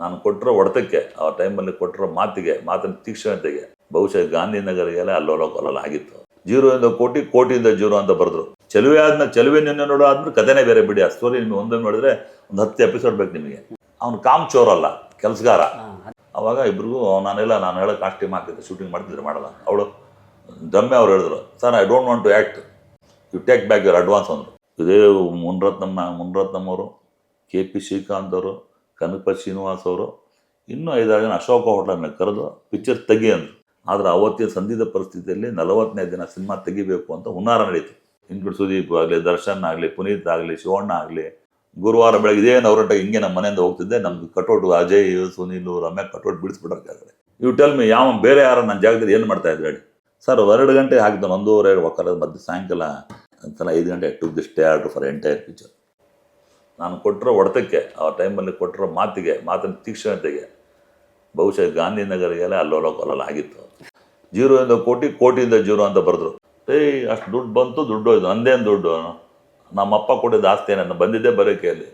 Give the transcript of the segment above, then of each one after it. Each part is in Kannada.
ನಾನು ಕೊಟ್ಟರೋ ಹೊಡೆತಕ್ಕೆ ಆ ಟೈಮಲ್ಲಿ ಕೊಟ್ಟಿರೋ ಮಾತಿಗೆ ಮಾತಿನ ತೀಕ್ಷ್ಣತೆಗೆ ಬಹುಶಃ ಗಾಂಧಿನಗರಿಗೆಲ್ಲ ಅಲ್ಲೋಲ ಕೊಲ್ಲಲ್ಲ ಆಗಿತ್ತು. ಜೀರೋಯಿಂದ ಕೋಟಿ ಕೋಟಿಯಿಂದ ಜೀರೋ ಅಂತ ಬರೆದ್ರು. ಚೆಲುವೆ ಆದ್ನ ಚೆಲುವೆ ನಿನ್ನೆ ನೋಡೋ ಆದ್ಮೇಲೆ ಕಥೆನೇ ಬೇರೆ ಬಿಡಿ. ಆ ಸ್ಟೋರಿ ನಿಮ್ಗೆ ಒಂದೊಂದು ನೋಡಿದ್ರೆ ಒಂದು ಹತ್ತು ಎಪಿಸೋಡ್ ಬೇಕು ನಿಮಗೆ. ಅವ್ನು ಕಾಮ್ ಚೋರಲ್ಲ ಕೆಲಸಗಾರ ಅವಾಗ ಇಬ್ರಿಗೂ ನಾನೆಲ್ಲ ನಾನು ಹೇಳೋ ಕಾಸ್ಟ್ಯೂಮ್ ಹಾಕಿದ್ದೆ ಶೂಟಿಂಗ್ ಮಾಡ್ತಿದ್ರೆ ಮಾಡಲ್ಲ. ಅವಳು ದಮ್ಮೆ ಅವ್ರು ಹೇಳಿದ್ರು sir I don't want to act you take back your advance ಅಂದರು. ಇದೇ ಮುನ್ರತ್ನಮ್ಮ ಮುನ್ರತ್ನಮ್ಮವರು ಕೆ ಪಿ ಶ್ರೀಕಾಂತ್ ಅವರು ಕನಕ ಶ್ರೀನಿವಾಸ್ ಅವರು ಇನ್ನೂ ಐದಾರು ಜನ ಅಶೋಕ ಹೋಟ್ಲನ್ನ ಕರೆದು ಪಿಕ್ಚರ್ ತೆಗಿ ಅಂದರು. ಆದರೆ ಅವತ್ತಿನ ಸಂದಿದ ಪರಿಸ್ಥಿತಿಯಲ್ಲಿ ನಲವತ್ತನೇ ದಿನ ಸಿನಿಮಾ ತೆಗಿಬೇಕು ಅಂತ ಹುನ್ನಾರ ನಡೀತು. ಇನ್ಕಡೆ ಸುದೀಪ್ ಆಗಲಿ, ದರ್ಶನ್ ಆಗಲಿ, ಪುನೀತ್ ಆಗಲಿ, ಶಿವಣ್ಣ ಆಗಲಿ, ಗುರುವಾರ ಬೆಳಗ್ಗೆ ಇದೇ ನವರಟ ಹಿಂಗೆ ನಮ್ಮ ಮನೆಯಿಂದ ಹೋಗ್ತಿದ್ದೆ. ನಮ್ದು ಕಟೌಟ್ ಅಜಯ್, ಸುನೀಲ್, ರಮ್ಯಾ ಕಟೌಟ್ ಬಿಡಿಸ್ಬಿಟ್ರೆ ಇವು ಟೆಲ್ ಮಿ ಯಾವ ಬೇರೆ ಯಾರು ನನ್ನ ಜಾಗದಲ್ಲಿ ಏನು ಮಾಡ್ತಾ ಇದ್ರು ಹೇಳಿ? ಸರ್ ಎರಡು ಗಂಟೆ ಹಾಕಿದ್ದು ಒಂದೂವರೆ ಒಕ್ಕರ ಮಧ್ಯ ಸಾಯಂಕಾಲ, ಒಂದ್ಸಲ ಐದು ಗಂಟೆ to the stay order for entire picture ನಾನು ಕೊಟ್ಟಿರೋ ಹೊಡೆತಕ್ಕೆ ಆ ಟೈಮಲ್ಲಿ ಕೊಟ್ಟಿರೋ ಮಾತಿಗೆ ಮಾತಿನ ತೀಕ್ಷ್ಣತೆಗೆ ಬಹುಶಃ ಗಾಂಧಿನಗರಿಗೆಲ್ಲ ಅಲ್ಲೋಲ ಕೊಲ್ಲಲ್ಲ ಆಗಿತ್ತು. ಜೀರೋಯಿಂದ ಕೋಟಿ ಕೋಟಿಯಿಂದ ಜೀರೋ ಅಂತ ಬರೆದ್ರು. ಏಯ್ ಅಷ್ಟು ದುಡ್ಡು ಬಂತು ದುಡ್ಡು ಹೋಯ್ತು. ನಂದೇನು ದುಡ್ಡು? ನಮ್ಮಪ್ಪ ಕೊಟ್ಟಿದ್ದ ಆಸ್ತಿ ಏನನ್ನ ಬಂದಿದ್ದೆ ಬರೋಕೆಯಲ್ಲಿ.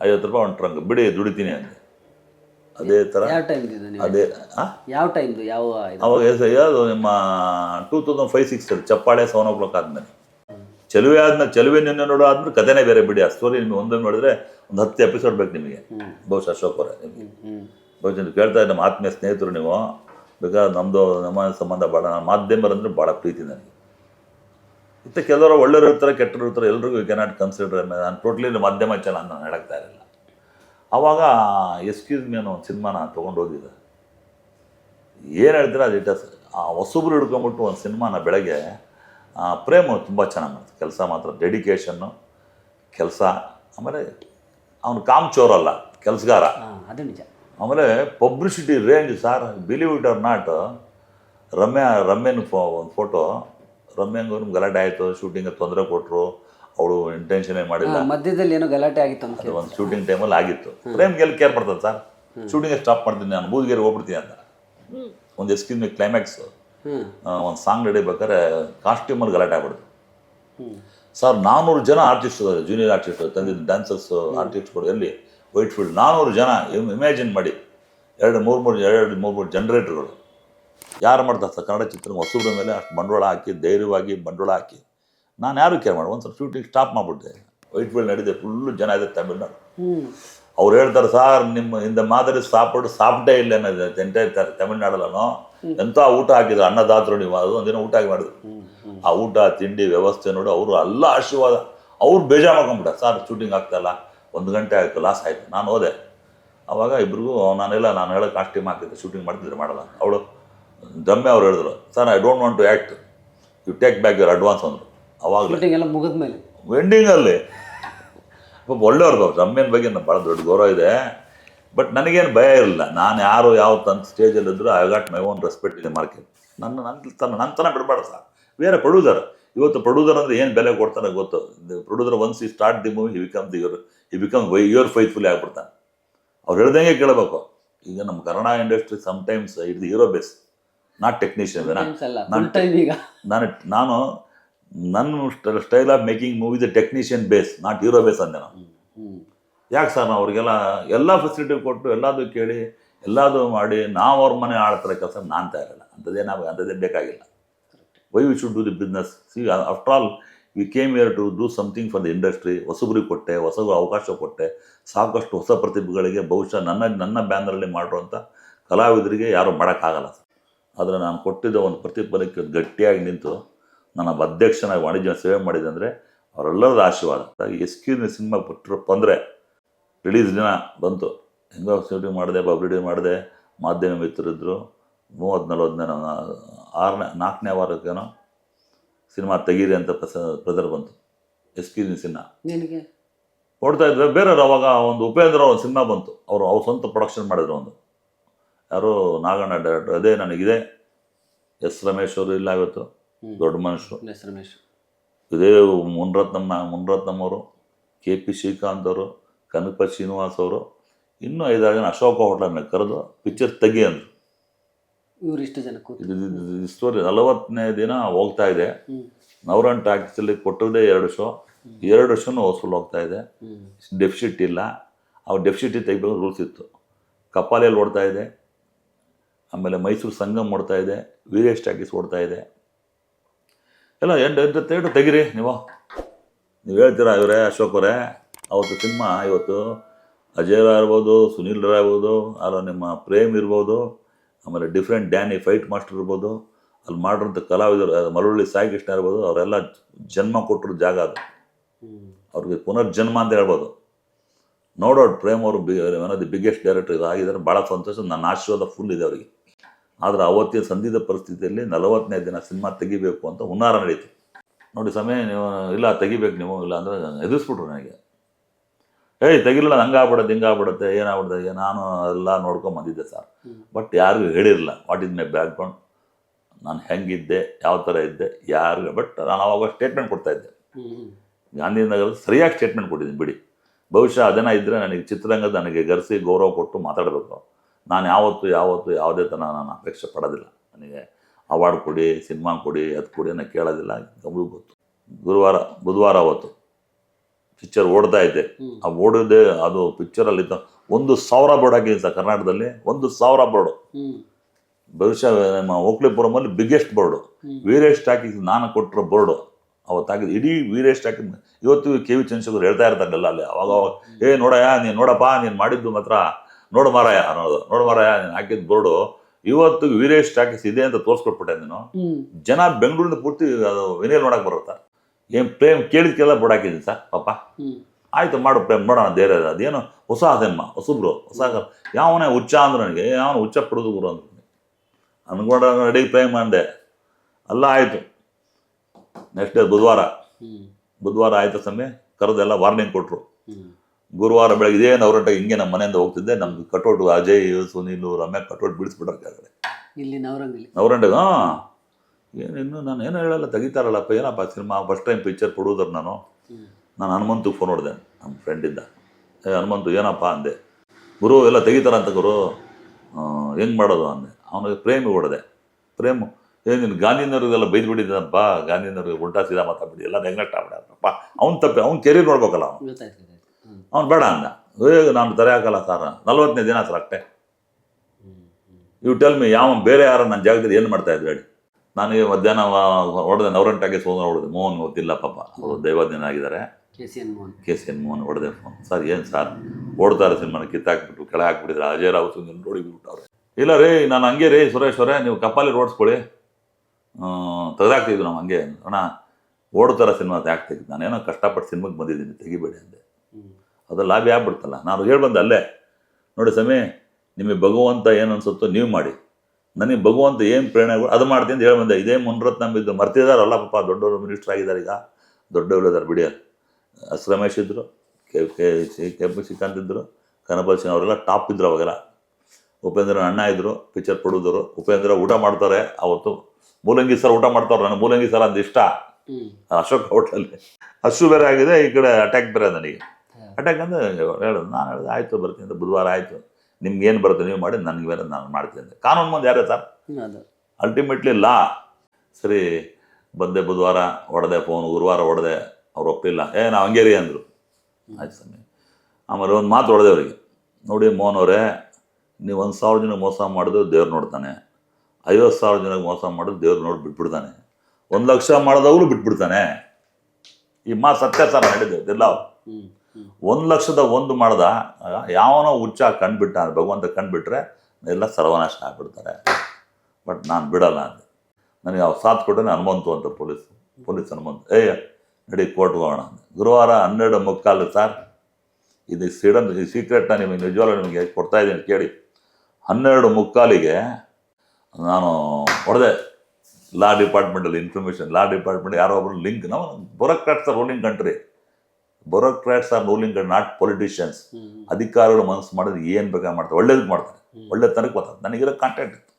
ಐವತ್ತು ರೂಪಾಯಿ ಒಂದು ಟ್ರಂಕ್ ಬಿಡಿ ದುಡಿತೀನಿ ಅಂದೆ. ಅದೇ ಥರ ಇದು ಅದೇ? ಯಾವ ಟೈಮ್ದು ಯಾವ ಇದು? ಅವಾಗ ಯಾವುದು ನಿಮ್ಮ ಟೂ ತೌಸಂಡ್ ಫೈವ್ ಸಿಕ್ಸ್ ಚಪ್ಪಾಳೆ ಸೆವೆನ್ ಓ ಕ್ಲಾಕ್ ಆದ್ಮೇಲೆ. ಚೆಲುವೆ ಆದ್ಮೇಲೆ ಚೆಲುವೆ ನಿನ್ನೆ ನೋಡೋ ಆದ್ಮೇಲೆ ಕಥೆನೇ ಬೇರೆ ಬಿಡಿ. ಆ ಸ್ಟೋರಿ ನಿಮ್ಗೆ ಒಂದೊಂದು ನೋಡಿದ್ರೆ ಒಂದು ಹತ್ತು ಎಪಿಸೋಡ್ ಬೇಕು ನಿಮಗೆ. ಬಹುಶಃ ಅಶೋಕ್ ಅವರೇ ನಿಮಗೆ. ಬಹುಶಃ ಕೇಳ್ತಾ ಇದ್ದ ನಮ್ಮ ಆತ್ಮೀಯ ಸ್ನೇಹಿತರು ನೀವು ಬೇಕಾದ್ರೆ ನಮ್ಮದು ನಮ್ಮ ಸಂಬಂಧ ಭಾಳ ಮಾಧ್ಯಮರಂದ್ರೆ ಭಾಳ ಪ್ರೀತಿ ನನಗೆ. ಮತ್ತು ಕೆಲವರು ಒಳ್ಳೆಯರು ಇರ್ತಾರೆ ಕೆಟ್ಟರು ಇರ್ತಾರೆ ಎಲ್ರಿಗೂ ಯು ಕೆನಾಟ್ ಕನ್ಸಿಡರ್ ನಾನು ಟೋಟ್ಲಿ ಮಾಧ್ಯಮ ಚೆನ್ನ ನಾನು ಹೇಳಕ್ತಾ ಇರಲಿಲ್ಲ. ಆವಾಗ ಎಸ್ಕ್ಯೂಸ್ ಮೀ ಅನ್ನೋ ಒಂದು ಸಿನಿಮಾನ ತೊಗೊಂಡು ಹೋಗಿದ್ದೆ. ಏನು ಹೇಳ್ತೀರ ಅದು ಇಟ್ಟ ಆ ಹೊಸಬ್ರು ಹಿಡ್ಕೊಂಬಿಟ್ಟು ಒಂದು ಸಿನಿಮಾನ ಬೆಳಗ್ಗೆ ಆ, ಪ್ರೇಮ್ ತುಂಬ ಚೆನ್ನಾಗಿ ಕೆಲಸ ಮಾತ್ರ ಡೆಡಿಕೇಶನ್ನು ಕೆಲಸ ಆಮೇಲೆ ಅವನು ಕಾಮ್ ಚೋರಲ್ಲ ಕೆಲಸಗಾರ. ಅದು ನಿಜ. ಆಮೇಲೆ publicity range sir believe it or not Ramya ರಮ್ಯನ ಫೋ ಒಂದು ಫೋಟೋ ರಮ್ಯಂಗೂ ಗಲಾಟೆ ಆಯಿತು ಶೂಟಿಂಗ್ ತೊಂದರೆ ಕೊಟ್ಟರು ಅವಳು ಇಂಟೆನ್ಷನೇ ಮಾಡಿಲ್ಲ. ಮಧ್ಯದಲ್ಲಿ ಏನೋ ಗಲಾಟೆ ಆಗಿತ್ತು ಒಂದು ಶೂಟಿಂಗ್ ಟೈಮಲ್ಲಿ ಆಗಿತ್ತು. ಪ್ರೇಮ್ಗೆ ಎಲ್ಲಿ ಕೇರ್ ಬರ್ತದೆ ಸರ್. ಶೂಟಿಂಗ್ ಸ್ಟಾಪ್ ಮಾಡ್ತೀನಿ ನಾನು ಬೂದಿಗೆರೆ ಹೋಗ್ಬಿಡ್ತೀನಿ ಅಂತ. ಒಂದು ಎಸ್ಕಿನ್ ಕ್ಲೈಮ್ಯಾಕ್ಸ್ ಒಂದು ಸಾಂಗ್ ನಡಿಬೇಕಾದ್ರೆ ಕಾಸ್ಟ್ಯೂಮಲ್ಲಿ ಗಲಾಟೆ ಆಗ್ಬಿಡ್ತು. ಸರ್ ನಾನ್ನೂರು ಜನ ಆರ್ಟಿಸ್ಟ್ ಜೂನಿಯರ್ ಆರ್ಟಿಸ್ಟ್ ತಂದಿದ್ದು ಡ್ಯಾನ್ಸರ್ಸ್ ಆರ್ಟಿಸ್ಟ್ಗಳು ಎಲ್ಲಿ? ವೈಟ್ ಫೀಲ್ಡ್ ನಾನ್ನೂರು ಜನ ಇಮ್ಯಾಜಿನ್ ಮಾಡಿ. ಎರಡು ಮೂರು ಮೂರು ಎರಡು ಮೂರು ಮೂರು ಜನ್ರೇಟರ್ಗಳು ಯಾರು ಮಾಡ್ತಾರೆ ಸರ್ ಕನ್ನಡ ಚಿತ್ರ? ಹೊಸಬ್ರ ಮೇಲೆ ಅಷ್ಟು ಬಂಡವಾಳ ಹಾಕಿ ಧೈರ್ಯವಾಗಿ ಬಂಡವಾಳ ಹಾಕಿ. ನಾನು ಯಾರು ಕೇರ್ ಮಾಡಿ ಒಂದು ಸ್ವಲ್ಪ ಶೂಟಿಂಗ್ ಸ್ಟಾಪ್ ಮಾಡಿಬಿಟ್ಟೆ. ವೈಟ್ ಫೀಲ್ಡ್ ನಡೀದೆ ಫುಲ್ಲು ಜನ ಇದೆ ತಮಿಳ್ನಾಡು. ಅವ್ರು ಹೇಳ್ತಾರೆ ಸರ್ ನಿಮ್ಮ ಇಂದ ಮಾದರಿ ಸಾಪಿಟ್ಟು ಸಾಪ್ಟೇ ಇಲ್ಲ ಅನ್ನೋದು ಎಂಟೇ ಇರ್ತಾರೆ ತಮಿಳ್ನಾಡಲ್ಲೂ ಎಂಥ ಊಟ ಹಾಕಿದ್ರು? ಅನ್ನದಾತರು ನೀವು. ಅದು ಒಂದಿನ ಊಟ ಹಾಕಿ ಮಾಡಿದ್ರು. ಆ ಊಟ ತಿಂಡಿ ವ್ಯವಸ್ಥೆ ನೋಡಿ ಅವರು ಎಲ್ಲ ಆಶೀರ್ವಾದ. ಅವ್ರು ಬೇಜಾರು ಮಾಡ್ಕೊಂಡ್ಬಿಟ್ಟ ಸರ್ ಶೂಟಿಂಗ್ ಆಗ್ತಾಯಿಲ್ಲ ಒಂದು ಗಂಟೆ ಆಯಿತು ಲಾಸ್ ಆಯಿತು. ನಾನು ಹೋದೆ. ಅವಾಗ ಇಬ್ರಿಗೂ ನಾನೆಲ್ಲ ನಾನು ಹೇಳೋ ಕಾಸ್ಟ್ಯೂಮ್ ಹಾಕಿದ್ದೆ ಶೂಟಿಂಗ್ ಮಾಡ್ತಿದ್ರೆ ಮಾಡಲ್ಲ. ಅವಳು ದಮ್ಮೆ ಅವ್ರು ಹೇಳಿದ್ರು. Sir I don't want to act you take back your advance ಅಂದರು. ಅವಾಗಲೇ. ಶೂಟಿಂಗ್ ಎಲ್ಲ ಮುಗಿದ ಮೇಲೆ. ವೆಂಡಿಂಗಲ್ಲಿ ಒಬ್ಬ ಒಳ್ಳೆಯವ್ರು ದಮ್ಮೆನ ಬಗ್ಗೆ ನಮ್ಮ ಭಾಳ ದೊಡ್ಡ ಗೌರವ ಇದೆ. ಬಟ್ ನನಗೇನು ಭಯ ಇಲ್ಲ ನಾನು ಯಾರು ಯಾವ ತನ್ನ ಸ್ಟೇಜಲ್ಲಿ ಇದ್ದರೂ I got my own respect ಇದೆ ಮಾರ್ಕೆಟ್ ನನ್ನ ನನ್ನ ತನ್ನ ನನ್ನ ತನ ಬಿಡಬಾರ್ದು ಸರ್. ಬೇರೆ ಪ್ರೊಡ್ಯೂಸರ್ ಇವತ್ತು ಪ್ರೊಡ್ಯೂಸರ್ ಅಂದರೆ ಏನು ಬೆಲೆ ಕೊಡ್ತಾನೆ ಗೊತ್ತು. Producer once he start the movie he become the your he become why your faithfully ಆಗ್ಬಿಡ್ತಾನೆ. ಅವ್ರು ಹೇಳ್ದಂಗೆ ಕೇಳಬೇಕು. ಈಗ ನಮ್ಮ Kannada industry sometimes it the hero base not technician ನಾನು ಟೈಮ್ ಈಗ. ನಾನು ನಾನು ನನ್ನ style of making movie the technician base not hero base ಅಂದೆ ನಾನು. ಯಾಕೆ ಸರ್ ನಾವು ಅವ್ರಿಗೆಲ್ಲ ಎಲ್ಲ ಫೆಸಿಲಿಟಿ ಕೊಟ್ಟು ಎಲ್ಲದೂ ಕೇಳಿ, ಎಲ್ಲದೂ ಮಾಡಿ, ನಾವು ಅವ್ರ ಮನೆ ಆಡ್ತಾರೆ ಕೆಲಸ, ನಾನು ತಯಾರಿಲ್ಲ. ಅಂಥದ್ದೇ ನಾವು, ಅಂಥದ್ದೇ ಬೇಕಾಗಿಲ್ಲ. Why we should do the business see after all we came here to do something for the industry ಹೊಸಬ್ರಿಗೆ ಕೊಟ್ಟೆ, ಹೊಸ ಅವಕಾಶ ಕೊಟ್ಟೆ. ಸಾಕಷ್ಟು ಹೊಸ ಪ್ರತಿಭೆಗಳಿಗೆ ಬಹುಶಃ ನನ್ನ ನನ್ನ ಬ್ಯಾನರಲ್ಲಿ ಮಾಡಿರುವಂಥ ಕಲಾವಿದರಿಗೆ ಯಾರೂ ಮಾಡೋಕ್ಕಾಗಲ್ಲ ಸರ್. ಆದರೆ ನಾನು ಕೊಟ್ಟಿದ್ದ ಒಂದು ಪ್ರತಿಫಲಕ್ಕೆ ಗಟ್ಟಿಯಾಗಿ ನಿಂತು ನನ್ನ ಅಧ್ಯಕ್ಷನಾಗಿ ವಾಣಿಜ್ಯ ಸೇವೆ ಮಾಡಿದೆ ಅಂದರೆ ಅವರೆಲ್ಲರದ ಆಶೀರ್ವಾದ. ಎಸ್ ಕ್ಯೂ ಸಿನಿಮಾ ಬಿಟ್ಟರು ಬಂದರೆ ರಿಲೀಸ್ ದಿನ ಬಂತು. ಹೆಂಗೋ ಶೂಟಿಂಗ್ ಮಾಡಿದೆ ಬಬ್ಲಿಡಿ ಮಾಡಿದೆ. ಮಾಧ್ಯಮ ಮಿತ್ರರಿದ್ದರು ಮೂವತ್ತು ನಲ್ವತ್ತು ದಿನ ಆರನೇ ನಾಲ್ಕನೇ ವಾರಕ್ಕೇನೋ ಸಿನಿಮಾ ತೆಗೀರಿ ಅಂತ ಪ್ರಸ ಪ್ರೆಸರ್ ಬಂತು. ಎಸ್ ಕ್ಯೂ ಸಿನಿಮಾ ನಿನಗೆ? ನೋಡ್ತಾ ಇದ್ರೆ ಬೇರೆಯವ್ರು ಅವಾಗ ಒಂದು ಉಪೇಂದ್ರ ಒಂದು ಸಿನಿಮಾ ಬಂತು. ಅವರು ಅವ್ರ ಸ್ವಂತ ಪ್ರೊಡಕ್ಷನ್ ಮಾಡಿದ್ರು ಒಂದು. ಯಾರು ನಾಗಣ್ಣ ಡೈರೆಕ್ಟರ್ ಅದೇ ನನಗಿದೆ. ಎಸ್ ರಮೇಶ್ ಅವರು ಇಲ್ಲ ಇವತ್ತು. ದೊಡ್ಡ ಮನುಷ್ಯರು. ಎಸ್ ರಮೇಶ್. ಇದೇ ಮುನ್ರತ್ನಮ್ಮ ಮುನ್ರತ್ನಮ್ ಅವರು ಕೆ ಪಿ ಶ್ರೀಕಾಂತ್ ಅವರು. ಕನಕ ಶ್ರೀನಿವಾಸ್ ಅವರು ಇನ್ನೂ ಐದಾರು ಜನ ಅಶೋಕ ಹೋಟ್ಲನ್ನು ಕರೆದು ಪಿಕ್ಚರ್ ತೆಗಿ ಅಂದರು. ಇವರಿಷ್ಟು ಇಷ್ಟು ಜನ ಇಷ್ಟೋರಿ ಸ್ಟೋರಿ ನಲವತ್ತನೇ ದಿನ ಹೋಗ್ತಾ ಇದೆ. ನವರನ್ ಟ್ಯಾಕ್ಸಲ್ಲಿ ಕೊಟ್ಟದೇ ಎರಡು ಶೋ ಎರಡು ಶೋನು ಹೌಸ್ಫುಲ್ ಹೋಗ್ತಾ ಇದೆ. ಡೆಫಿಸಿಟ್ ಇಲ್ಲ. ಆ ಡೆಫಿಸಿಟ್ ತೆಗಿಬೇಕು ರೂಲ್ಸ್ ಇತ್ತು. ಕಪಾಲಿಯಲ್ಲಿ ಓಡ್ತಾ ಇದೆ. ಆಮೇಲೆ ಮೈಸೂರು ಸಂಗಮ್ ಓಡ್ತಾ ಇದೆ. ವೀರೇಶ್ ಟಾಕೀಸ್ ಓಡ್ತಾ ಇದೆ. ಎಲ್ಲ ಎಂಟು ಎಂಟು ತೇಟ್ರ್ ತೆಗಿರಿ ನೀವು. ನೀವು ಹೇಳ್ತೀರಾ ಇವರೇ ಅಶೋಕ್ ಅವರೇ ಅವತ್ತು ಸಿನಿಮಾ. ಇವತ್ತು ಅಜಯ್ ಇರ್ಬೋದು ಸುನೀಲ್ ರಾವ್ ಇರ್ಬೋದು ಅಲ್ಲ ನಿಮ್ಮ ಪ್ರೇಮ್ ಇರ್ಬೋದು ಆಮೇಲೆ ಡಿಫ್ರೆಂಟ್ ಡ್ಯಾನಿ ಫೈಟ್ ಮಾಸ್ಟರ್ ಇರ್ಬೋದು ಅಲ್ಲಿ ಮಾಡಿರೋಂಥ ಕಲಾವಿದರು ಅದು ಸಾಯಿ ಕೃಷ್ಣ ಇರ್ಬೋದು ಅವರೆಲ್ಲ ಜನ್ಮ ಕೊಟ್ಟರು ಜಾಗ ಅದು. ಅವ್ರಿಗೆ ಪುನರ್ಜನ್ಮ ಅಂತ ಹೇಳ್ಬೋದು. ನೋಡೋಡು ಪ್ರೇಮ್ ಅವರು be one of the biggest director ಇದು. ಆಗಿದ್ದಾರೆ ಭಾಳ ಸಂತೋಷ ನನ್ನ ಆಶೀರ್ವಾದ ಫುಲ್ ಇದೆ ಅವರಿಗೆ. ಆದರೆ ಅವತ್ತಿನ ಸಂದಿದ್ದ ಪರಿಸ್ಥಿತಿಯಲ್ಲಿ ನಲವತ್ತನೇ ದಿನ ಸಿನಿಮಾ ತೆಗಿಬೇಕು ಅಂತ ಹುನ್ನಾರ ನಡೀತು. ನೋಡಿ ಸಮಯ ನೀವು ಇಲ್ಲ ತೆಗಿಬೇಕು ನೀವು ಇಲ್ಲ ಅಂದರೆ ಎದುರಿಸ್ಬಿಟ್ರು ನನಗೆ. ಏಯ್ ತೆಗಿಲಿಲ್ಲ ಹಂಗಾಗ್ಬಿಡುತ್ತೆ ಹಿಂಗಾಗ್ಬಿಡುತ್ತೆ ಏನಾಗ್ಬಿಡುತ್ತೆ ನಾನು ಎಲ್ಲ ನೋಡ್ಕೊಂಡು ಬಂದಿದ್ದೆ ಸರ್. ಬಟ್ ಯಾರಿಗೂ ಹೇಳಿರಲಿಲ್ಲ. ವಾಟ್ ಇಸ್ ಮೈ ಬ್ಯಾಕ್ಗ್ರೌಂಡ್ ನಾನು ಹೆಂಗಿದ್ದೆ ಯಾವ ಥರ ಇದ್ದೆ ಯಾರಿಗೆ ಬಟ್ ನಾನು ಅವಾಗ ಸ್ಟೇಟ್ಮೆಂಟ್ ಕೊಡ್ತಾ ಇದ್ದೆ. ಗಾಂಧಿನಗರದ ಸರಿಯಾಗಿ ಸ್ಟೇಟ್ಮೆಂಟ್ ಕೊಟ್ಟಿದ್ದೀನಿ ಬಿಡಿ. ಬಹುಶಃ ಅದನ್ನ ಇದ್ದರೆ ನನಗೆ ಚಿತ್ರರಂಗದ ನನಗೆ ಗರ್ಸಿ ಗೌರವ ಕೊಟ್ಟು ಮಾತಾಡಬೇಕು ನಾನು ಯಾವತ್ತು ಯಾವತ್ತು ಯಾವುದೇ ಥರ ನಾನು ಅಪೇಕ್ಷೆ ಪಡೋದಿಲ್ಲ. ನನಗೆ ಅವಾರ್ಡ್ ಕೊಡಿ ಸಿನಿಮಾ ಕೊಡಿ ಅದು ಕೊಡಿ ನಾನು ಕೇಳೋದಿಲ್ಲ. ನಮಗೂ ಗೊತ್ತು. ಗುರುವಾರ ಬುಧವಾರ ಅವತ್ತು. ಪಿಕ್ಚರ್ ಓಡ್ತಾ ಇದ್ದೆ ಆ ಓಡದೆ ಅದು ಪಿಕ್ಚರಲ್ಲಿ ಒಂದು ಸಾವಿರ ಬೋರ್ಡ್ ಹಾಕಿದ್ದೀನಿ ಸರ್ ಕರ್ನಾಟಕದಲ್ಲಿ. ಒಂದು ಸಾವಿರ ಬೋರ್ಡು ಬಹುಶಃ ನಮ್ಮ ಓಕ್ಲಿಪುರಮಲ್ಲಿ ಬಿಗ್ಗೆಸ್ಟ್ ಬೋರ್ಡು ವೀರೇಶ್ ಟಾಕೀಸ್ ನಾನು ಕೊಟ್ಟಿರೋ ಬೋರ್ಡು ಅವತ್ತಾಗಿದ್ದು ಇಡೀ ವೀರೇಶ್ ಟಾಕಿ ಇವತ್ತು ಕೆ ವಿ ಚಂದ್ರಶೇಖರ್ ಹೇಳ್ತಾ ಇರ್ತಾರಲ್ಲ ಅಲ್ಲಿ. ಅವಾಗ ಅವಾಗ ಏ ನೋಡಯ್ಯ ನೀನು ನೋಡಪ್ಪ ನೀನು ಮಾಡಿದ್ದು ಮಾತ್ರ. ನೋಡು ಮಾರಾಯ ಅನ್ನೋದು. ನೋಡು ಮಾರಾಯ ನೀನು ಹಾಕಿದ ಬೋರ್ಡು ಇವತ್ತು ವೀರೇಶ್ ಟಾಕೀಸ್ ಇದೆ ಅಂತ ತೋರಿಸ್ಕೊಟ್ಬಿಟ್ಟೆ ನೀನು. ಜನ ಬೆಂಗಳೂರಿನ ಪೂರ್ತಿ ಅದು ವಿನಿಯಲ್ ನೋಡಕ್ಕೆ ಬರುತ್ತೆ? ಏನು ಪ್ರೇಮ್ ಕೇಳಿದ್ಕೆಲ್ಲ ಬೋರ್ಡ್ ಹಾಕಿದ್ದೀನಿ ಸರ್ ಪಾಪ. ಆಯ್ತು ಮಾಡು ಪ್ರೇಮ್ ನೋಡೋಣ ಧೈರ್ಯ ಅದೇನು ಹೊಸ ಸಿನಿಮಾ ಹೊಸಬ್ರು ಹೊಸ ಯಾವನೇ ಹುಚ್ಚ ಅಂದ್ರೆ ನನಗೆ ಯಾವನ ಹುಚ್ಚ ಪಡೋದು ಗುರು ಅಂದ್ರೆ ಅನ್ಕೊಂಡ ನಡಿ ಪ್ರೇಮ್ ಅಂದೆ. ಅಲ್ಲ ಆಯಿತು. ನೆಕ್ಸ್ಟ್ ಡೇ ಬುಧವಾರ. ಬುಧವಾರ ಆಯ್ತು ಸಮಯ ಕರೆದೆಲ್ಲ ವಾರ್ನಿಂಗ್ ಕೊಟ್ಟರು ಗುರುವಾರ ಬೆಳಗ್ಗೆ ಇದೇ ನವರಟ ಹಿಂಗೆ ನಮ್ಮ ಮನೆಯಿಂದ ಹೋಗ್ತಿದ್ದೆ ನಮ್ಗೆ ಕಟೌಟ್ ಅಜಯ್ ಸುನೀಲು ರಮ್ಯಾ ಕಟೌಟ್ ಬಿಡಿಸ್ಬಿಟ್ರೆ ಕೆಳಗಡೆ. ಇಲ್ಲಿ ನವರಂಗಲಿ ನವರಂಡಗ ಹಾಂ. ಏನು ಇನ್ನು ನಾನು ಏನೋ ಹೇಳಲ್ಲ ತೆಗಿತಾರಲ್ಲಪ್ಪ ಏನಪ್ಪ ಸಿನಿಮಾ ಫಸ್ಟ್ ಟೈಮ್ ಪಿಕ್ಚರ್ ಕೊಡೋದ್ರ ನಾನು. ನಾನು ಹನುಮಂತು ಫೋನ್ ಹೊಡೆದೆ ನಮ್ಮ ಫ್ರೆಂಡಿಂದ ಏ ಹನುಮಂತು ಏನಪ್ಪ ಅಂದೆ. ಗುರು ಎಲ್ಲ ತೆಗಿತಾರಂತ ಗುರು. ಹೆಂಗೆ ಮಾಡೋದು ಅಂದೆ. ಅವನಿಗೆ ಪ್ರೇಮ್ ಹೊಡೆದೆ. ಪ್ರೇಮ್ ಏನು ನೀನು ಗಾಂಧಿನವ್ರಿಗೆಲ್ಲ ಬೈದ್ಬಿಟ್ಟಿದ್ದಪ್ಪ ಗಾಂಧಿನವ್ರಿಗೆ ಉಲ್ಟಾ ಸೀದಾ ಮಾತಾಡ್ಬಿಡಿ ಎಲ್ಲ ನೆಗ್ಲೆಕ್ಟ್ ಆಗ್ಬಿಡಪ್ಪ ಅವ್ನು ತಪ್ಪೆ ಅವ್ನು ಕೆರಿಯರ್ ನೋಡ್ಬೇಕಲ್ಲ ಅವ್ನು. ಅವ್ನು ಬೇಡ ಅಂದ. ಏ ನಾನು ತಲೆ ಹಾಕಲ್ಲ ಸರ್ ನಲ್ವತ್ತನೇ ದಿನ ಸರ್ ಅಷ್ಟೇ. ಇವು ಟೆಲ್ ಮಿ ಯಾವ ಬೇರೆ ಯಾರು ನನ್ನ ಜಾಗದಲ್ಲಿ ಏನು ಮಾಡ್ತಾ ಇದ್ರು ಹೇಳಿ. ನನಗೆ ಮಧ್ಯಾಹ್ನ ಹೊಡೆದೆ ನವರಂಟಾಗೆ ಫೋನ್ ಹೊಡೆದೆ. ಮೋಹನ್ ಗೊತ್ತಿಲ್ಲ ಪಾಪ. ಅವರು ದೈವಾಧೀನ ಆಗಿದ್ದಾರೆ. K C N Mohan. K C N Mohan ಹೊಡೆದೆ ಫೋನ್ ಸರ್ ಏನು ಸರ್? ಓಡ್ತಾರೆ ಸಿನಿಮಾನ ಕಿತ್ತಾಕ್ಬಿಟ್ಟು ಕೆಳ ಹಾಕ್ಬಿಟ್ಟಿದ್ರೆ ಅಜಯ್ ರಾವ್ ಸುಂದರ್ ನೋಡಿ ಬಿಟ್ಟಾವ್ರೆ ಇಲ್ಲ ರೀ ನಾನು ಹಂಗೆ ರೀ ಸುರೇಶ್ ಅವರೇ ನೀವು ಕಪಾಲಿ ಓಡಿಸ್ಕೊಳ್ಳಿ. ತೆಗೆದಾಕ್ತಿದ್ವಿ ನಾವು ಹಂಗೆ. ಅಣ್ಣ ಓಡ್ತಾರ ಸಿನಿಮಾ ಯಾಕೆ ನಾನು ನಾನೇನೋ ಕಷ್ಟಪಟ್ಟು ಸಿನಿಮಾಗೆ ಬಂದಿದ್ದೀನಿ ತೆಗಿಬೇಡಿ ಅಂದೆ. ಅದು ಲಾಭಿ ಆಗ್ಬಿಡ್ತಲ್ಲ. ನಾನು ಹೇಳಿ ಬಂದೆ ಅಲ್ಲೇ ನೋಡಿ ಸ್ವಾಮಿ ನಿಮಗೆ ಭಗವಂತ ಏನು ಅನ್ಸುತ್ತೋ ನೀವು ಮಾಡಿ. ನನಗೆ ಭಗವಂತ ಏನು ಪ್ರೇರಣೆ ಅದು ಮಾಡ್ತೀನಿ ಅಂತ ಹೇಳಿ ಬಂದೆ ಇದೇ ಮುನ್ರತ್ನ ಬಿದ್ದು ಮರ್ತಿದಾರಲ್ಲ ಪಾಪ ದೊಡ್ಡವರು ಮಿನಿಸ್ಟರ್ ಆಗಿದ್ದಾರೆ ಈಗ. ದೊಡ್ಡವರು ಇದ್ದಾರೆ ಬಿಡಿ. ಎಸ್ ರಮೇಶ್ ಇದ್ದರು K K C- K P Srikanth ಇದ್ದರು ಕನಪಲ್ ಸಿಂಗ್ ಅವರೆಲ್ಲ ಟಾಪ್ ಇದ್ರು ಅವಾಗೆಲ್ಲ. ಉಪೇಂದ್ರ ಅಣ್ಣ ಇದ್ದರು ಪಿಕ್ಚರ್ ಪ್ರೊಡ್ಯೂಸರು ಉಪೇಂದ್ರ ಊಟ ಮಾಡ್ತಾರೆ. ಅವತ್ತು ಮೂಲಂಗಿ ಸರ್ ಊಟ ಮಾಡ್ತಾರೆ ನನಗೆ ಮೂಲಂಗಿ ಸರ್ ಅಂದ ಇಷ್ಟ. ಅಶೋಕ್ ಹೋಟ್ಲಲ್ಲಿ ಹಸು ಬೇರೆ ಆಗಿದೆ. ಈ ಕಡೆ ಅಟ್ಯಾಕ್ ಬೇರೆ ನನಗೆ. ಅಟ್ಯಾಕ್ ಅಂದರೆ ಹೇಳೋದು ನಾನು ಹೇಳಿದೆ ಆಯಿತು ಬರ್ತೀನಿ ಅಂತ ಬುಧವಾರ ಆಯಿತು. ನಿಮ್ಗೆ ಏನು ಬರುತ್ತೆ ನೀವು ಮಾಡಿ ನನಗೆ ಬೇರೆ ನಾನು ಮಾಡ್ತೀನಿ ಅಂತ. ಕಾನೂನು ಮುಂದೆ ಯಾರೇ ಸರ್? ಅಲ್ಟಿಮೇಟ್ಲಿ ಲಾ ಸರಿ ಬಂದೆ ಬುಧವಾರ ಹೊಡೆದೆ ಫೋನ್ ಗುರುವಾರ ಹೊಡೆದೆ ಅವ್ರು ಒಪ್ಪಿಲ್ಲ. ಏ ನಾವು ಹಂಗೆ ರೀ ಅಂದರು. ಆಯ್ತು ಸ್ವಾಮಿ. ಆಮೇಲೆ ಒಂದು ಮಾತು ಹೊಡೆದೆ ಅವರಿಗೆ. ನೋಡಿ ಮೋಹನ್ ಅವರೇ ನೀವು ಒಂದು ಸಾವಿರ ಜನಕ್ಕೆ ಮೋಸ ಮಾಡಿದ್ರು ದೇವ್ರು ನೋಡ್ತಾನೆ. ಐವತ್ತು ಸಾವಿರ ಜನಕ್ಕೆ ಮೋಸ ಮಾಡಿದ್ರು ದೇವ್ರು ನೋಡಿ ಬಿಟ್ಬಿಡ್ತಾನೆ. ಒಂದು ಲಕ್ಷ ಮಾಡಿದವರು ಬಿಟ್ಬಿಡ್ತಾನೆ. ಈ ಮಾತು ಸತ್ಯ ಸರ್ ನಡೆದಿದೆ ಎಲ್ಲ ಒಂದು ಲಕ್ಷದ ಒಂದು ಮಾಡ್ದ ಯಾವನೋ ಹುಚ್ಚ ಕಂಡುಬಿಟ್ಟ ಭಗವಂತ ಕಂಡುಬಿಟ್ರೆ ಎಲ್ಲ ಸರ್ವನಾಶ ಆಗ್ಬಿಡ್ತಾರೆ. ಬಟ್ ನಾನು ಬಿಡಲ್ಲ ಅಂದೆ. ನನಗೆ ಅವ್ರು ಸಾಥ್ ಕೊಟ್ಟರೆ ಹನುಮಂತು ಅಂತ ಪೊಲೀಸ್ ಪೊಲೀಸ್ ಹನುಮಂತು. ಏಯ್ ನಡಿ ಕೋರ್ಟ್ ಹೋಗೋಣ ಅಂದೆ ಗುರುವಾರ ಹನ್ನೆರಡು ಮುಕ್ಕಾಲು ಸರ್, ಇದು ಸಿಡನ್, ಈ ಸೀಕ್ರೆಟ್ನ ನಿಮಗೆ ನಿಜವಾಗ್ಲೂ ನಿಮಗೆ ಕೊಡ್ತಾ ಇದ್ದೀನಿ ಕೇಳಿ. ಹನ್ನೆರಡು ಮುಕ್ಕಾಲಿಗೆ ನಾನು ಹೊಡೆದೆ. ಲಾ ಡಿಪಾರ್ಟ್ಮೆಂಟಲ್ಲಿ ಇನ್ಫಾರ್ಮೇಷನ್, ಲಾ ಡಿಪಾರ್ಟ್ಮೆಂಟ್ ಯಾರೋ ಒಬ್ರು ಲಿಂಕ್ ನಾವು bureaucrats ruling country bureaucrats are ruling not politicians ಅಧಿಕಾರಿಗಳು ಮನಸ್ಸು ಮಾಡಿದ್ರೆ ಏನು ಬೇಕಾಗಿ ಮಾಡ್ತಾರೆ. ಒಳ್ಳೇದು ಮಾಡ್ತಾರೆ. ಒಳ್ಳೆತನಕ್ಕೆ ಬರ್ತಾರೆ ನನಗಿರೋ ಕಾಂಟ್ಯಾಕ್ಟ್ ಇತ್ತು.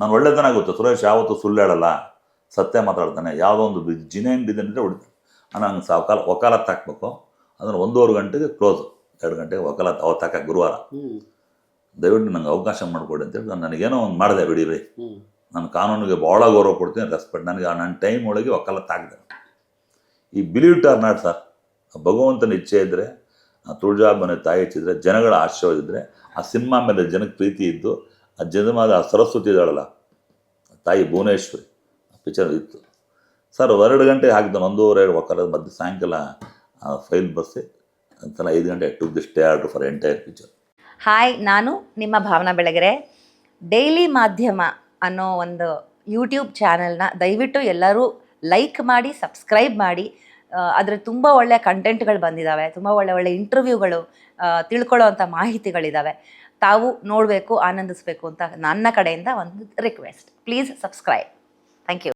ನಾನು ಒಳ್ಳೆತನ ಗೊತ್ತು. ಸುರೇಶ್ ಯಾವತ್ತೂ ಸುಳ್ಳು ಹೇಳಲ್ಲ. ಸತ್ಯ ಮಾತಾಡ್ತಾನೆ. ಯಾವುದೋ ಒಂದು ಜಿನೇನ್ ಡಿಸೈನ್ ಇದ್ದರೆ ಹೊಡಿತಾನೆ. ನಾನು ಹಂಗೆ ಸಾವಕಾಲ ವಕಾಲತ್ ಹಾಕ್ಬೇಕು. ಅದನ್ನು ಒಂದೂವರೆ ಗಂಟೆಗೆ ಕ್ಲೋಸ್ ಎರಡು ಗಂಟೆಗೆ ವಕಾಲತ್ತು ಅವತ್ತು ಹಾಕಕ್ಕೆ ಗುರುವಾರ. ದಯವಿಟ್ಟು ನಂಗೆ ಅವಕಾಶ ಮಾಡಿಕೊಡಿ ಅಂತೇಳಿ ನಾನು ನನಗೇನೋ ಒಂದು ಮಾಡಿದೆ ಬಿಡಿರಿ ರೀ. ನಾನು ಕಾನೂನಿಗೆ ಭಾಳ ಗೌರವ ಕೊಡ್ತೀನಿ. ರೆಸ್ಪೆಕ್ಟ್ ನನಗೆ ನನ್ನ ಟೈಮ್ ಒಳಗೆ ವಕಾಲತ್ ಹಾಕಿದೆ ಈ ಬಿಲೀವ್ ಆರ್ ನಾಟ್ ಸರ್ ಭಗವಂತನ ಇಚ್ಛೆ ಇದ್ದರೆ ತುಳಜಾ ಮನೆ ತಾಯಿ ಹೆಚ್ಚಿದ್ರೆ ಜನಗಳ ಆಶೀರ್ವಾದ ಇದ್ದರೆ ಆ ಸಿನಿಮಾ ಮೇಲೆ ಜನಕ್ಕೆ ಪ್ರೀತಿ ಇದ್ದು, ಆ ಜನಮಾದ ಆ ಸರಸ್ವತಿ ಇದ್ದಾಳಲ್ಲ ತಾಯಿ ಭುವನೇಶ್ವರಿ ಪಿಕ್ಚರ್ ಇತ್ತು. ಸರ್ ಎರಡು ಗಂಟೆ ಹಾಕಿದ್ದಾನೆ ಒಂದೂವರೆ ಒಕ್ಕಲ ಮಧ್ಯೆ ಸಾಯಂಕಾಲ ಫೈಲ್ ಬಸ್ಸಿ ಅಂತಲ್ಲ ಐದು ಗಂಟೆ to the stay order for entire picture. Hi ನಾನು ನಿಮ್ಮ ಭಾವನಾ ಬೆಳಗೆರೆ. ಡೈಲಿ ಮಾಧ್ಯಮ ಅನ್ನೋ ಒಂದು ಯೂಟ್ಯೂಬ್ ಚಾನಲ್ನ ದಯವಿಟ್ಟು ಎಲ್ಲರೂ ಲೈಕ್ ಮಾಡಿ ಸಬ್ಸ್ಕ್ರೈಬ್ ಮಾಡಿ. ಅದರ ತುಂಬ ಕಂಟೆಂಟ್ ಕಂಟೆಂಟ್ಗಳು ಬಂದಿದ್ದಾವೆ ತುಂಬ ಒಳ್ಳೆ ಒಳ್ಳೆ ಇಂಟರ್ವ್ಯೂಗಳು ತಿಳ್ಕೊಳ್ಳೋ ಅಂಥ ಮಾಹಿತಿಗಳಿದ್ದಾವೆ ತಾವು ನೋಡಬೇಕು, ಆನಂದಿಸಬೇಕು ಅಂತ ನನ್ನ ಕಡೆಯಿಂದ ಒಂದು request please subscribe thank you